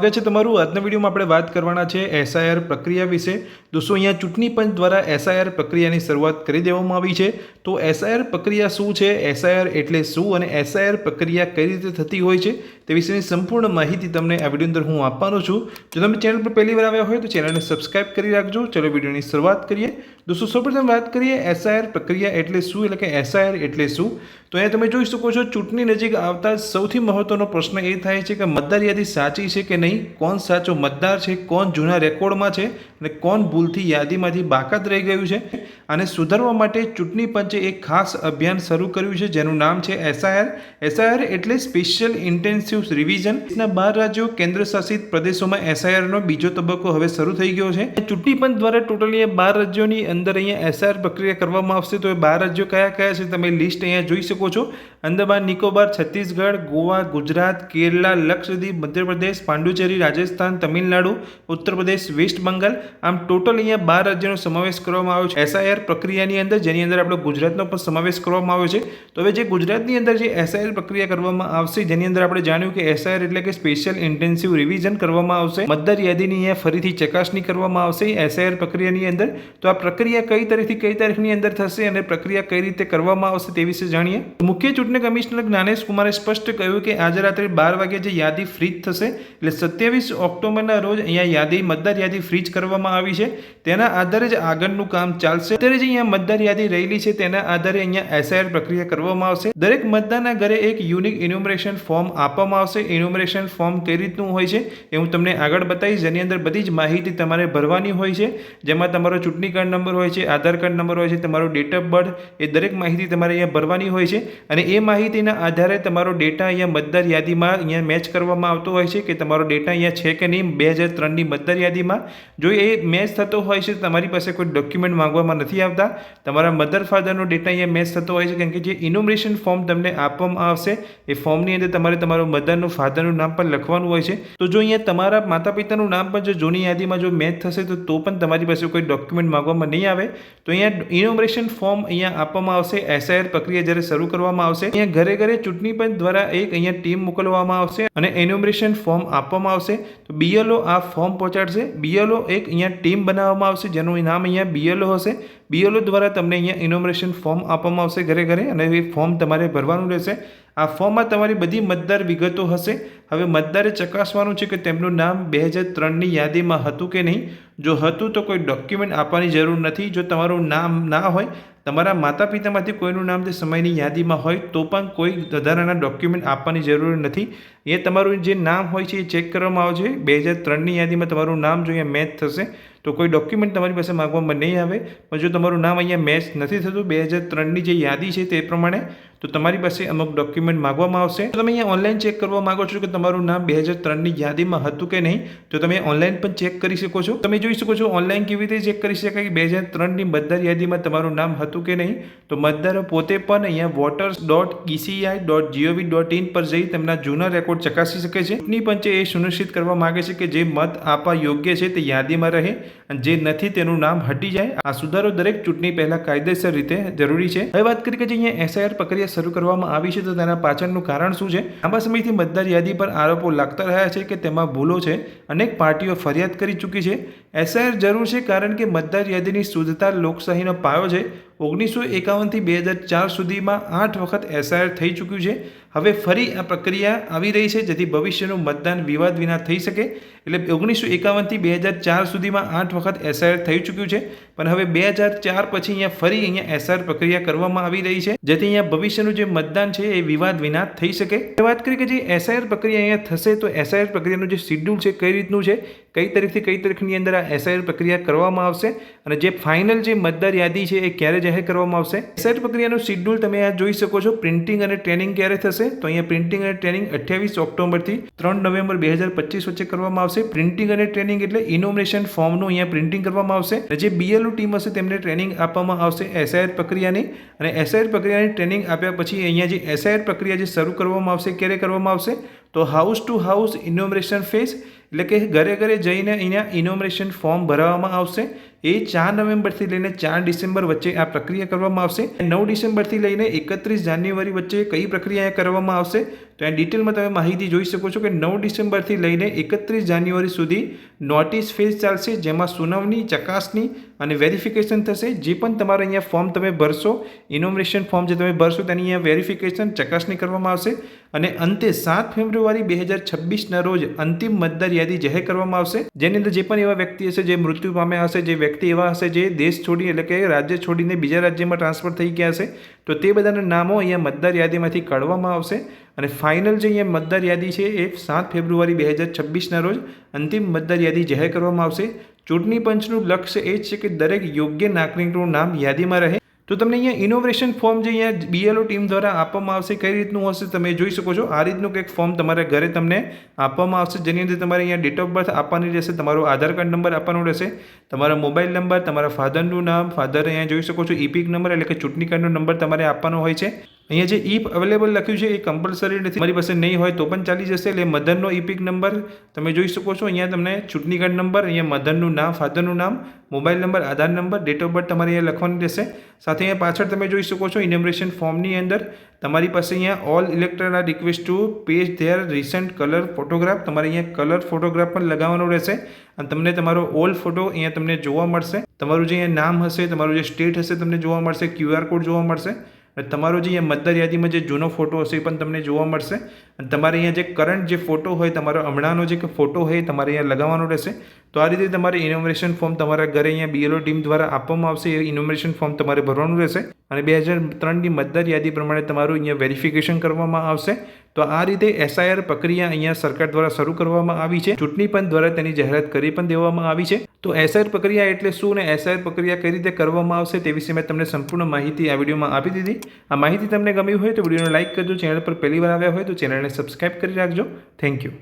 આગળ છે તમારું. આજના વિડીયોમાં આપણે વાત કરવાના છે એસઆઈઆર પ્રક્રિયા વિશે. દોસ્તો, અહીંયા ચૂંટણી પંચ દ્વારા એસઆઈઆર પ્રક્રિયાની શરૂઆત કરી દેવામાં આવી છે. તો એસઆઈઆર પ્રક્રિયા શું છે? એસઆઈઆર એટલે શું અને એસઆઈઆર પ્રક્રિયા કઈ રીતે થતી હોય છે? તે વિશેની સંપૂર્ણ માહિતી તમને આ વીડિયો અંદર હું આપવાનો છું. જો તમે ચેનલ પર પહેલી વાર આવ્યા હોય તો ચેનલને સબસ્ક્રાઇબ કરી રાખજો. ચલો વિડીયોની શરૂઆત કરીએ. દોસ્તો, સૌપ્રથમ વાત કરીએ એસઆઈઆર પ્રક્રિયા એટલે શું, એટલે કે એસઆઈઆર એટલે શું? તો અહીંયા તમે જોઈ શકો છો ચૂંટણી નજીક આવતા સૌથી મહત્વનો પ્રશ્ન એ થાય છે કે મતદાર યાદી સાચી છે કે નહીં? કોણ સાચો મતદાર છે, કોણ જૂના રેકોર્ડમાં છે અને કોણ ભૂલથી યાદીમાંથી બાકાત રહી ગયું છે. આને સુધારવા માટે ચૂંટણી પંચે એક ખાસ અભિયાન શરૂ કર્યું છે, જેનું નામ છે એસઆઈઆર એસઆઈઆર એટલે સ્પેશિયલ ઇન્ટેન્સિવ રિવિઝન ના બાર રાજ્યો કેન્દ્ર શાસિત પ્રદેશોમાં એસઆઈઆરનો બીજો તબક્કો હવે શરૂ થઈ ગયો છે. ચૂંટણી પંચ દ્વારા ટોટલી અહીંયા બાર રાજ્યોની અંદર અહીંયા એસઆઈઆર પ્રક્રિયા કરવામાં આવશે, તો એ બાર રાજ્યો કયા કયા છે તમે લિસ્ટ અહીંયા જોઈ શકો છો. અંદમાન, નિકોબાર, છત્તીસગઢ, ગોવા, ગુજરાત, કેરલા, લક્ષદ્વીપ, મધ્યપ્રદેશ, પાંડુચેરી, રાજસ્થાન, તમિલનાડુ ઉત્તર પ્રદેશ વેસ્ટ બંગાળ. આમ ટોટલ અહીંયા બાર રાજ્યોનો સમાવેશ કરવામાં આવ્યો છે. એસઆઈઆર પ્રક્રિયાની અંદર, જેની અંદર આપણો ગુજરાતનો પણ સમાવેશ કરવામાં આવ્યો છે. તો હવે જે ગુજરાતની અંદર જે એસઆઈઆર પ્રક્રિયા કરવામાં આવશે, જેની અંદર આપણે જાણ્યું કે એસઆઈઆર એટલે કે સ્પેશિયલ ઇન્ટેન્સિવ રિવિઝન કરવામાં આવશે. મતદાર યાદીની અહીંયા ફરીથી ચકાસણી કરવામાં આવશે એસઆઈઆર પ્રક્રિયાની અંદર. તો આ પ્રક્રિયા કઈ તારીખથી કઈ તારીખની અંદર થશે અને પ્રક્રિયા કઈ રીતે કરવામાં આવશે તે વિશે જાણીએ. મુખ્ય ચૂંટણી કમિશનર જ્ઞાનેશ કુમારે સ્પષ્ટ કહ્યું કે આજે રાત્રે બાર વાગે જે યાદી ફ્રીજ થશે, એટલે સત્યાવીસ ઓક્ટોબરના રોજ અહીંયા યાદી, મતદાર યાદી ફ્રીજ કરવામાં આવી છે. તેના આધારે જ આગળનું કામ ચાલશે. અત્યારે જે અહીંયા મતદાર યાદી રહેલી છે તેના આધારે અહીંયા એસઆઈઆર પ્રક્રિયા કરવામાં આવશે. દરેક મતદારના ઘરે એક યુનિક ઇન્યુમરેશન ફોર્મ આપવામાં આવશે. ઇન્યુમરેશન ફોર્મ કઈ રીતનું હોય છે એ હું તમને આગળ બતાવીશ. જેની અંદર બધી જ માહિતી તમારે ભરવાની હોય છે. જેમાં તમારો ચૂંટણી કાર્ડ નંબર હોય છે, આધાર કાર્ડ નંબર હોય છે, તમારો ડેટ ઓફ બર્થ એ દરેક માહિતી તમારે અહીંયા ભરવાની હોય છે. અને એ માહિતીના આધારે તમારો ડેટા અહીંયા મતદાર યાદીમાં અહીંયા મેચ કરવામાં આવતો હોય છે કે તમારો ડેટા અહીંયા છે કે નહીં બે હજાર ત્રણની મતદાર યાદીમાં. જો એ મેચ થતો હોય છે, તમારી પાસે કોઈ ડોક્યુમેન્ટ માંગવામાં નથી આવતા. તમારા મધર ફાધરનો ડેટા અહીંયા મેચ થતો હોય છે. કેમ કે જે ઇનોમરેશન ફોર્મ તમને આપવામાં આવશે, એ ફોર્મની અંદર તમારે તમારું મધરનું ફાધરનું નામ પણ લખવાનું હોય છે. તો જો અહીંયા તમારા માતા પિતાનું નામ પણ જો જૂની યાદીમાં જો મેચ થશે, તો તો પણ તમારી પાસે કોઈ ડોક્યુમેન્ટ માગવામાં નહીં આવે. તો અહીંયા ઇનોમરેશન ફોર્મ અહીંયા આપવામાં આવશે. એસઆઈઆર પ્રક્રિયા જ્યારે શરૂ કરવામાં આવશે, અહીંયા ઘરે ઘરે ચૂંટણી પંચ દ્વારા એક અહીંયા ટીમ મોકલવામાં આવશે અને એન્યુમરેશન ફોર્મ આપવામાં આવશે. તો બીએલઓ આ ફોર્મ પહોંચાડશે. બીએલઓ એક અહીંયા ટીમ બનાવવામાં આવશે, જેનું નામ અહીંયા બીએલઓ હશે. બીએલઓ દ્વારા તમને અહીંયા ઇનોમરેશન ફોર્મ આપવામાં આવશે ઘરે ઘરે અને એ ફોર્મ તમારે ભરવાનું રહેશે. આ ફોર્મમાં તમારી બધી મતદાર વિગતો હશે. હવે મતદારે ચકાસવાનું છે કે તેમનું નામ બે હજાર ત્રણની યાદીમાં હતું કે નહીં. જો હતું તો કોઈ ડોક્યુમેન્ટ આપવાની જરૂર નથી. જો તમારું નામ ના હોય, તમારા માતા પિતામાંથી કોઈનું નામ તે સમયની યાદીમાં હોય, તો પણ કોઈ વધારાના ડોક્યુમેન્ટ આપવાની જરૂર નથી. એ તમારું જે નામ હોય છે એ ચેક કરવામાં આવશે બે હજાર ત્રણની યાદીમાં તમારું નામ જો અહીંયા મેચ થશે, તો કોઈ ડોક્યુમેન્ટ તમારી પાસે માગવામાં નહીં આવે. પણ જો તમારું નામ અહીંયા મેચ નથી થતું, બે હજાર ત્રણની જે યાદી છે તે પ્રમાણે, તો તમારી પાસે અમુક ડોક્યુમેન્ટ માગવામાં આવશે. તો તમે અહીંયા ઓનલાઈન ચેક કરવા માંગો છો કે તમારું નામ બે હજાર ત્રણની યાદીમાં હતું કે નહીં, તો તમે ઓનલાઈન પણ ચેક કરી શકો છો. તમે જોઈ શકો છો ઓનલાઈન કેવી રીતે ચેક કરી શકાય કે બે હજાર ત્રણની મતદાર યાદીમાં તમારું નામ હતું કે નહીં. તો મતદારો પોતે પણ અહીંયા voters dot ECI dot GOV dot in પર જઈ તેમના જૂના રેકોર્ડ ચકાસી શકે છે. ચૂંટણી પંચે એ સુનિશ્ચિત કરવા માંગે છે કે જે મત આપવા યોગ્ય છે તે યાદીમાં રહે અને જે નથી તેનું નામ હટી જાય. આ સુધારો દરેક ચૂંટણી પહેલા કાયદેસર રીતે જરૂરી છે. હવે વાત કરીએ કે જે અહીંયા એસઆઈઆર પ્રક્રિયા શરૂ કરવામાં આવી છે તો તેના પાછળનું કારણ શું છે? લાંબા સમયથી મતદાર યાદી પર આરોપો લાગતા રહ્યા છે કે તેમાં ભૂલો છે. અનેક પાર્ટીઓ ફરિયાદ કરી ચૂકી છે. એસઆઈઆર જરૂર છે કારણ કે મતદાર યાદીની શુદ્ધતા લોકશાહીનો પાયો છે. ઓગણીસો એકાવનથી બે હજાર ચાર સુધીમાં આઠ વખત એસઆઈઆર થઈ ચૂક્યું છે. હવે ફરી આ પ્રક્રિયા આવી રહી છે જેથી ભવિષ્યનું મતદાન વિવાદ વિના થઈ શકે. એટલે ઓગણીસો એકાવનથી બે હજાર ચાર સુધીમાં આઠ વખત એસઆઈઆર થઈ ચૂક્યું છે. પણ હવે બે હજાર ચાર પછી અહીંયા ફરી અહીંયા એસઆર પ્રક્રિયા કરવામાં આવી રહી છે, જેથી અહીંયા ભવિષ્યનું જે મતદાન છે એ વિવાદ વિના થઈ શકે. વાત કરી કે જે એસઆઈઆર પ્રક્રિયા અહીંયા થશે, તો એસઆઈઆર પ્રક્રિયાનું જે શિડ્યુલ છે, કઈ રીતનું છે? કઈ તારીખથી કઈ તારીખની અંદર આ એસઆઈઆર પ્રક્રિયા કરવામાં આવશે? અને જે ફાઇનલ જે મતદાર યાદી છે એ ક્યારે જાહેર કરવામાં આવશે? એસઆઈઆર પ્રક્રિયાનું શિડ્યુલ તમે આ જોઈ શકો છો પ્રિન્ટિંગ અને ટ્રેનિંગ ક્યારે થશે? તો અહીંયા પ્રિન્ટિંગ અને ટ્રેનિંગ અઠ્યાવીસ ઓક્ટોબરથી ત્રણ નવેમ્બર બે હજાર પચીસ વચ્ચે કરવામાં આવશે. પ્રિન્ટિંગ અને ટ્રેનિંગ એટલે ઇનોમિનેશન ફોર્મનું અહીંયા પ્રિન્ટિંગ કરવામાં આવશે. જે જે બીએલઓ ટીમ હશે તેમને ટ્રેનિંગ આપવામાં આવશે એસઆઈઆર પ્રક્રિયાની. અને એસઆઈઆર પ્રક્રિયાની ટ્રેનિંગ આપ્યા પછી અહીંયા જે એસઆઈઆર પ્રક્રિયા જે શરૂ કરવામાં આવશે, ક્યારે કરવામાં આવશે? તો house to house enumeration phase એટલે કે ઘરે ઘરે જઈને અહીંયા ઇનોમરેશન ફોર્મ ભરાવવામાં આવશે. એ ચાર નવેમ્બરથી લઈને ચાર ડિસેમ્બર વચ્ચે આ પ્રક્રિયા કરવામાં આવશે. નવ ડિસેમ્બરથી લઈને એકત્રીસ જાન્યુઆરી વચ્ચે કઈ પ્રક્રિયા કરવામાં આવશે? તો એ ડિટેલમાં તમે માહિતી જોઈ શકો છો કે નવ ડિસેમ્બરથી લઈને એકત્રીસ જાન્યુઆરી સુધી નોટિસ ફેઝ ચાલશે, જેમાં સુનાવણી, ચકાસણી અને વેરિફિકેશન થશે. જે પણ તમારે અહીંયા ફોર્મ તમે ભરશો ઇનોમિનેશન ફોર્મ જે તમે ભરશો, તેની અહીંયા વેરિફિકેશન ચકાસણી કરવામાં આવશે. અને અંતે સાત ફેબ્રુઆરી બે હજાર છવ્વીસના રોજ અંતિમ મતદાર યાદી જાહેર કરવામાં આવશે. જેની અંદર જે પણ એવા વ્યક્તિ હશે, જે મૃત્યુ પામ્યા હશે, જે વ્યક્તિ એવા હશે, જે દેશ છોડી એટલે કે રાજ્ય છોડીને બીજા રાજ્યમાં ટ્રાન્સફર થઈ ગયા હશે, તો તે બધાના નામો અહીંયા મતદાર યાદીમાંથી કાઢવામાં આવશે. અને ફાઇનલ જે અહીંયા મતદાર યાદી છે એ સાત ફેબ્રુઆરી બે હજાર છવ્વીસના રોજ અંતિમ મતદાર યાદી જાહેર કરવામાં આવશે. ચૂંટણી પંચનું લક્ષ્ય એ જ છે કે દરેક યોગ્ય નાગરિકનું નામ યાદીમાં રહે. તો તમને અહીંયા ઇનોવેશન ફોર્મ જે અહીંયા બીએલઓ ટીમ દ્વારા આપવામાં આવશે, કઈ રીતનું હશે તમે જોઈ શકો છો. આ રીતનું કંઈક ફોર્મ તમારા ઘરે તમને આપવામાં આવશે, જેની અંદર તમારે અહીંયા ડેટ ઓફ બર્થ આપવાની રહેશે, તમારો આધાર કાર્ડ નંબર આપવાનો રહેશે, તમારો મોબાઈલ નંબર તમારા ફાધરનું નામ ફાધર અહીંયા જોઈ શકો છો ઈપીક નંબર એટલે કે ચૂંટણી કાર્ડનો નંબર તમારે આપવાનો હોય છે. અહીંયા જે ઈપ અવેલેબલ લખ્યું છે એ કમ્પલસરી નથી. તમારી પાસે નહીં હોય તો પણ ચાલી જશે. એટલે મધરનો ઈપિક નંબર તમે જોઈ શકો છો. અહીંયા તમને ચૂંટણી કાર્ડ નંબર અહીંયા મધરનું નામ ફાધરનું નામ mobile number Aadhaar number date of birth તમારે અહીંયા લખવાની રહેશે. સાથે અહીંયા પાછળ તમે જોઈ શકો છો ઇનોમરેશન ફોર્મની અંદર તમારી પાસે અહીંયા all electron request to page their recent colour photograph તમારે અહીંયા કલર ફોટોગ્રાફ પણ લગાવવાનો રહેશે. અને તમને તમારો ઓલ્ડ ફોટો અહીંયા તમને જોવા મળશે. તમારું જે અહીંયા નામ હશે, તમારું જે સ્ટેટ હશે, તમને જોવા મળશે. ક્યુઆર કોડ જોવા મળશે. તમારો જે મતદાર યાદીમાં જે જૂનો ફોટો હશે એ પણ તમને જોવા મળશે. અને તમારે અહીંયા જે કરંટ જે ફોટો હોય, તમારો હમણાંનો જે ફોટો હોય તમારે અહીંયા લગાવવાનો રહેશે. તો આ રીતે તમારે ઇનોમરેશન ફોર્મ તમારા ઘરે અહીંયા બીએલઓ ટીમ દ્વારા આપવામાં આવશે. એ ઇનોમરેશન ફોર્મ તમારે ભરવાનું રહેશે અને બે હજાર ત્રણની મતદાર યાદી પ્રમાણે તમારું અહીંયા વેરિફિકેશન કરવામાં આવશે. તો આ રીતે એસઆઈઆર પ્રક્રિયા અહીંયા સરકાર દ્વારા શરૂ કરવામાં આવી છે. ચૂંટણી પંચ દ્વારા તેની જાહેરાત કરી પણ દેવામાં આવી છે. તો એસઆઈઆર પ્રક્રિયા એટલે શું અને એસઆઈઆર પ્રક્રિયા કઈ રીતે કરવામાં આવશે તે વિશે મેં તમને સંપૂર્ણ માહિતી આ વિડીયોમાં આપી દીધી. આ માહિતી તમને ગમી હોય તો વિડીયોને લાઇક કરજો. ચેનલ પર પહેલી વાર આવ્યા હોય તો ચેનલને સબસ્ક્રાઇબ કરી રાખજો. Thank you.